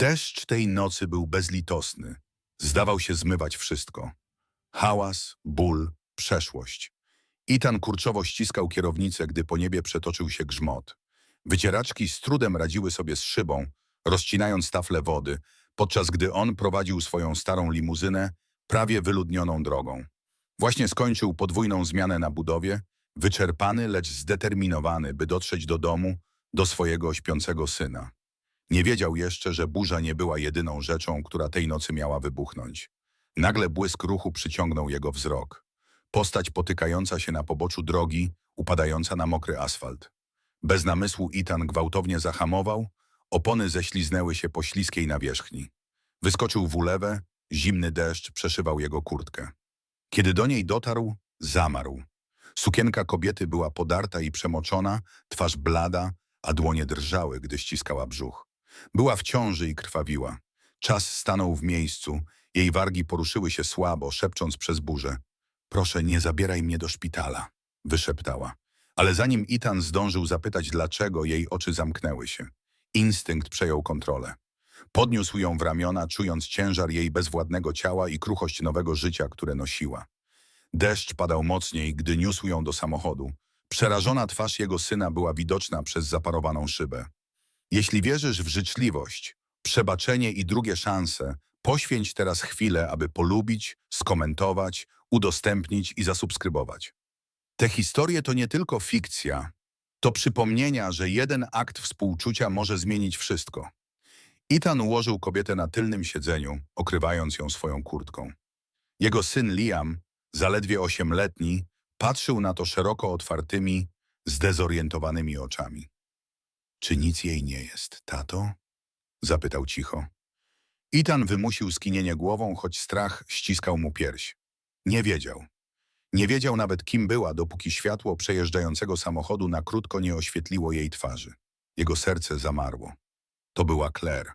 Deszcz tej nocy był bezlitosny. Zdawał się zmywać wszystko. Hałas, ból, przeszłość. Itan kurczowo ściskał kierownicę, gdy po niebie przetoczył się grzmot. Wycieraczki z trudem radziły sobie z szybą, rozcinając tafle wody, podczas gdy on prowadził swoją starą limuzynę prawie wyludnioną drogą. Właśnie skończył podwójną zmianę na budowie, wyczerpany, lecz zdeterminowany, by dotrzeć do domu, do swojego śpiącego syna. Nie wiedział jeszcze, że burza nie była jedyną rzeczą, która tej nocy miała wybuchnąć. Nagle błysk ruchu przyciągnął jego wzrok. Postać potykająca się na poboczu drogi, upadająca na mokry asfalt. Bez namysłu Itan gwałtownie zahamował, opony ześliznęły się po śliskiej nawierzchni. Wyskoczył w ulewę, zimny deszcz przeszywał jego kurtkę. Kiedy do niej dotarł, zamarł. Sukienka kobiety była podarta i przemoczona, twarz blada, a dłonie drżały, gdy ściskała brzuch. Była w ciąży i krwawiła. Czas stanął w miejscu, jej wargi poruszyły się słabo, szepcząc przez burzę. Proszę, nie zabieraj mnie do szpitala, wyszeptała. Ale zanim Itan zdążył zapytać dlaczego, jej oczy zamknęły się. Instynkt przejął kontrolę. Podniósł ją w ramiona, czując ciężar jej bezwładnego ciała i kruchość nowego życia, które nosiła. Deszcz padał mocniej, gdy niósł ją do samochodu. Przerażona twarz jego syna była widoczna przez zaparowaną szybę. Jeśli wierzysz w życzliwość, przebaczenie i drugie szanse, poświęć teraz chwilę, aby polubić, skomentować, udostępnić i zasubskrybować. Te historie to nie tylko fikcja, to przypomnienia, że jeden akt współczucia może zmienić wszystko. Ethan ułożył kobietę na tylnym siedzeniu, okrywając ją swoją kurtką. Jego syn Liam, zaledwie ośmioletni, patrzył na to szeroko otwartymi, zdezorientowanymi oczami. Czy nic jej nie jest, tato? Zapytał cicho. Ethan wymusił skinienie głową, choć strach ściskał mu pierś. Nie wiedział. Nie wiedział nawet, kim była, dopóki światło przejeżdżającego samochodu na krótko nie oświetliło jej twarzy. Jego serce zamarło. To była Claire.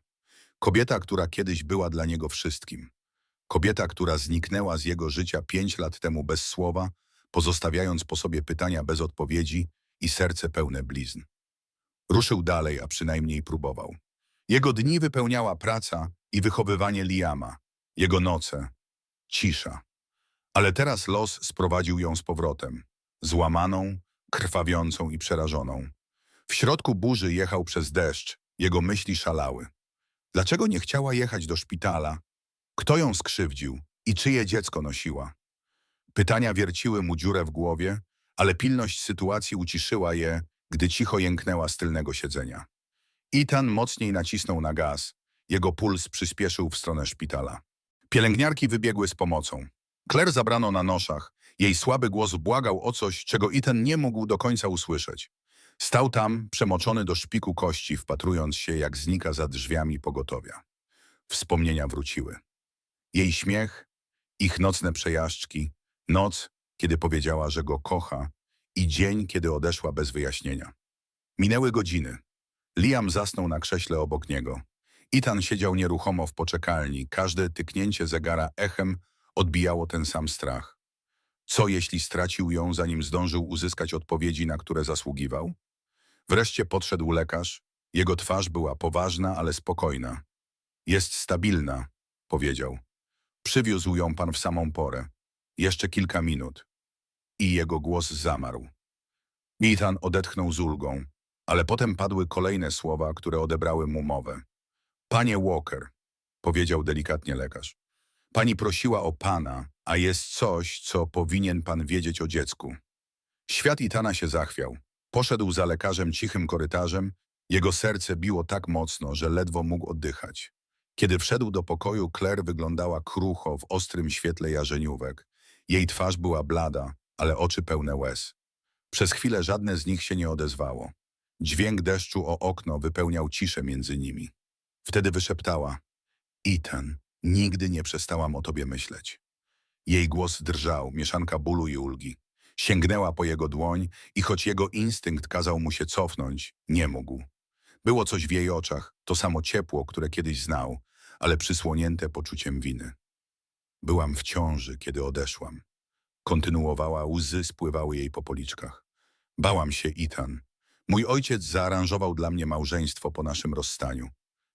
Kobieta, która kiedyś była dla niego wszystkim. Kobieta, która zniknęła z jego życia pięć lat temu bez słowa, pozostawiając po sobie pytania bez odpowiedzi i serce pełne blizn. Ruszył dalej, a przynajmniej próbował. Jego dni wypełniała praca i wychowywanie Liama, jego noce, cisza. Ale teraz los sprowadził ją z powrotem, złamaną, krwawiącą i przerażoną. W środku burzy jechał przez deszcz, jego myśli szalały. Dlaczego nie chciała jechać do szpitala? Kto ją skrzywdził i czyje dziecko nosiła? Pytania wierciły mu dziurę w głowie, ale pilność sytuacji uciszyła je, gdy cicho jęknęła z tylnego siedzenia. Ethan mocniej nacisnął na gaz. Jego puls przyspieszył w stronę szpitala. Pielęgniarki wybiegły z pomocą. Claire zabrano na noszach. Jej słaby głos błagał o coś, czego Ethan nie mógł do końca usłyszeć. Stał tam, przemoczony do szpiku kości, wpatrując się, jak znika za drzwiami pogotowia. Wspomnienia wróciły. Jej śmiech, ich nocne przejażdżki, noc, kiedy powiedziała, że go kocha i dzień, kiedy odeszła bez wyjaśnienia. Minęły godziny. Liam zasnął na krześle obok niego. Ethan siedział nieruchomo w poczekalni. Każde tyknięcie zegara echem odbijało ten sam strach. Co jeśli stracił ją, zanim zdążył uzyskać odpowiedzi, na które zasługiwał? Wreszcie podszedł lekarz. Jego twarz była poważna, ale spokojna. Jest stabilna, powiedział. Przywiózł ją pan w samą porę. Jeszcze kilka minut. I jego głos zamarł. Ethan odetchnął z ulgą, ale potem padły kolejne słowa, które odebrały mu mowę. Panie Walker, powiedział delikatnie lekarz. Pani prosiła o pana, a jest coś, co powinien pan wiedzieć o dziecku. Świat Itana się zachwiał. Poszedł za lekarzem cichym korytarzem. Jego serce biło tak mocno, że ledwo mógł oddychać. Kiedy wszedł do pokoju, Claire wyglądała krucho w ostrym świetle jarzeniówek. Jej twarz była blada, ale oczy pełne łez. Przez chwilę żadne z nich się nie odezwało. Dźwięk deszczu o okno wypełniał ciszę między nimi. Wtedy wyszeptała. Ethan, nigdy nie przestałam o tobie myśleć. Jej głos drżał, mieszanka bólu i ulgi. Sięgnęła po jego dłoń i choć jego instynkt kazał mu się cofnąć, nie mógł. Było coś w jej oczach, to samo ciepło, które kiedyś znał, ale przysłonięte poczuciem winy. Byłam w ciąży, kiedy odeszłam. Kontynuowała, łzy spływały jej po policzkach. Bałam się, Ethan. Mój ojciec zaaranżował dla mnie małżeństwo po naszym rozstaniu.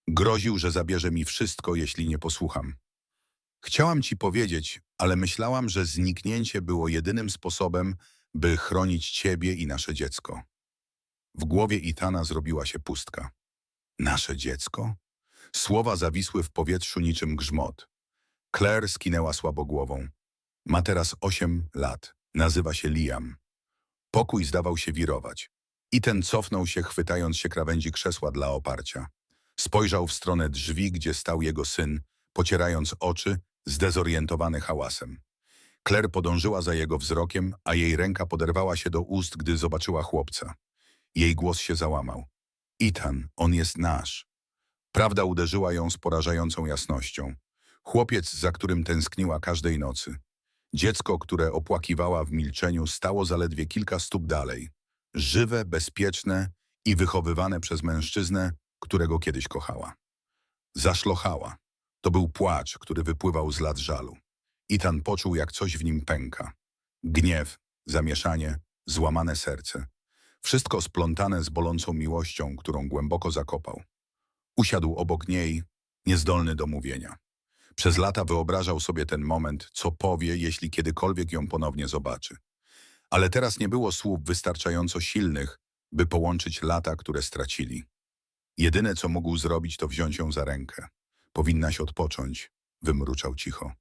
Groził, że zabierze mi wszystko, jeśli nie posłucham. Chciałam ci powiedzieć, ale myślałam, że zniknięcie było jedynym sposobem, by chronić ciebie i nasze dziecko. W głowie Itana zrobiła się pustka. Nasze dziecko? Słowa zawisły w powietrzu niczym grzmot. Claire skinęła słabo głową. Ma teraz osiem lat. Nazywa się Liam. Pokój zdawał się wirować. I ten cofnął się, chwytając się krawędzi krzesła dla oparcia. Spojrzał w stronę drzwi, gdzie stał jego syn, pocierając oczy, zdezorientowany hałasem. Claire podążyła za jego wzrokiem, a jej ręka poderwała się do ust, gdy zobaczyła chłopca. Jej głos się załamał. Ethan, on jest nasz. Prawda uderzyła ją z porażającą jasnością. Chłopiec, za którym tęskniła każdej nocy. Dziecko, które opłakiwała w milczeniu, stało zaledwie kilka stóp dalej. Żywe, bezpieczne i wychowywane przez mężczyznę, którego kiedyś kochała. Zaszlochała. To był płacz, który wypływał z lat żalu. Itan poczuł, jak coś w nim pęka. Gniew, zamieszanie, złamane serce. Wszystko splątane z bolącą miłością, którą głęboko zakopał. Usiadł obok niej, niezdolny do mówienia. Przez lata wyobrażał sobie ten moment, co powie, jeśli kiedykolwiek ją ponownie zobaczy. Ale teraz nie było słów wystarczająco silnych, by połączyć lata, które stracili. Jedyne, co mógł zrobić, to wziąć ją za rękę. Powinnaś odpocząć, wymruczał cicho.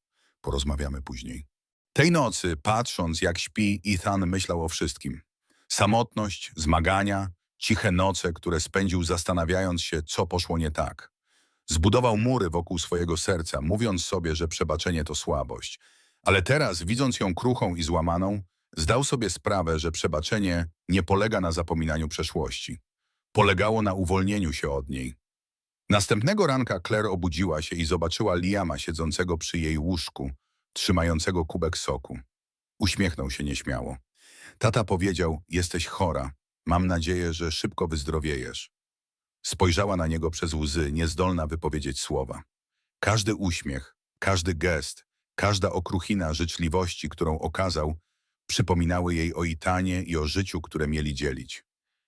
Porozmawiamy później. Tej nocy, patrząc jak śpi, Ethan myślał o wszystkim. Samotność, zmagania, ciche noce, które spędził zastanawiając się, co poszło nie tak. Zbudował mury wokół swojego serca, mówiąc sobie, że przebaczenie to słabość. Ale teraz, widząc ją kruchą i złamaną, zdał sobie sprawę, że przebaczenie nie polega na zapominaniu przeszłości. Polegało na uwolnieniu się od niej. Następnego ranka Claire obudziła się i zobaczyła Liama siedzącego przy jej łóżku, trzymającego kubek soku. Uśmiechnął się nieśmiało. Tata powiedział, jesteś chora. Mam nadzieję, że szybko wyzdrowiejesz. Spojrzała na niego przez łzy, niezdolna wypowiedzieć słowa. Każdy uśmiech, każdy gest, każda okruchina życzliwości, którą okazał, przypominały jej o Itanie i o życiu, które mieli dzielić.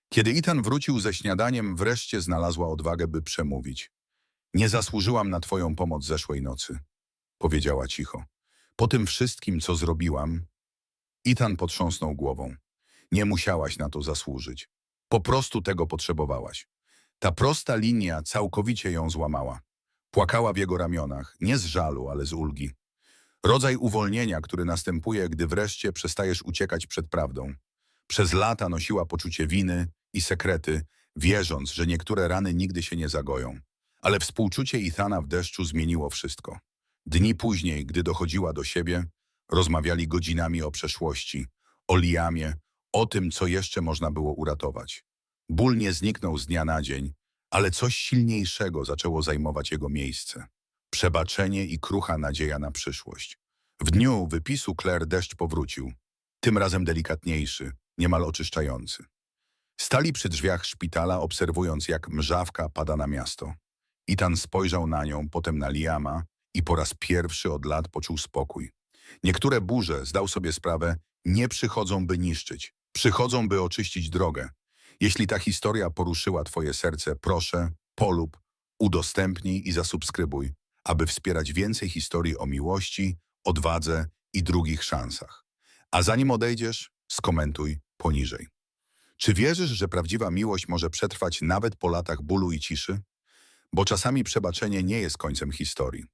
Kiedy Itan wrócił ze śniadaniem, wreszcie znalazła odwagę, by przemówić. Nie zasłużyłam na twoją pomoc zeszłej nocy, powiedziała cicho. Po tym wszystkim, co zrobiłam, Itan potrząsnął głową. Nie musiałaś na to zasłużyć. Po prostu tego potrzebowałaś. Ta prosta linia całkowicie ją złamała. Płakała w jego ramionach, nie z żalu, ale z ulgi. Rodzaj uwolnienia, który następuje, gdy wreszcie przestajesz uciekać przed prawdą. Przez lata nosiła poczucie winy i sekrety, wierząc, że niektóre rany nigdy się nie zagoją. Ale współczucie Ithana w deszczu zmieniło wszystko. Dni później, gdy dochodziła do siebie, rozmawiali godzinami o przeszłości, o Liamie, o tym, co jeszcze można było uratować. Ból nie zniknął z dnia na dzień, ale coś silniejszego zaczęło zajmować jego miejsce. Przebaczenie i krucha nadzieja na przyszłość. W dniu wypisu Claire deszcz powrócił. Tym razem delikatniejszy, niemal oczyszczający. Stali przy drzwiach szpitala, obserwując jak mrzawka pada na miasto. Itan spojrzał na nią, potem na Liama i po raz pierwszy od lat poczuł spokój. Niektóre burze, zdał sobie sprawę, nie przychodzą, by niszczyć. Przychodzą, by oczyścić drogę. Jeśli ta historia poruszyła Twoje serce, proszę, polub, udostępnij i zasubskrybuj, aby wspierać więcej historii o miłości, odwadze i drugich szansach. A zanim odejdziesz, skomentuj poniżej. Czy wierzysz, że prawdziwa miłość może przetrwać nawet po latach bólu i ciszy? Bo czasami przebaczenie nie jest końcem historii.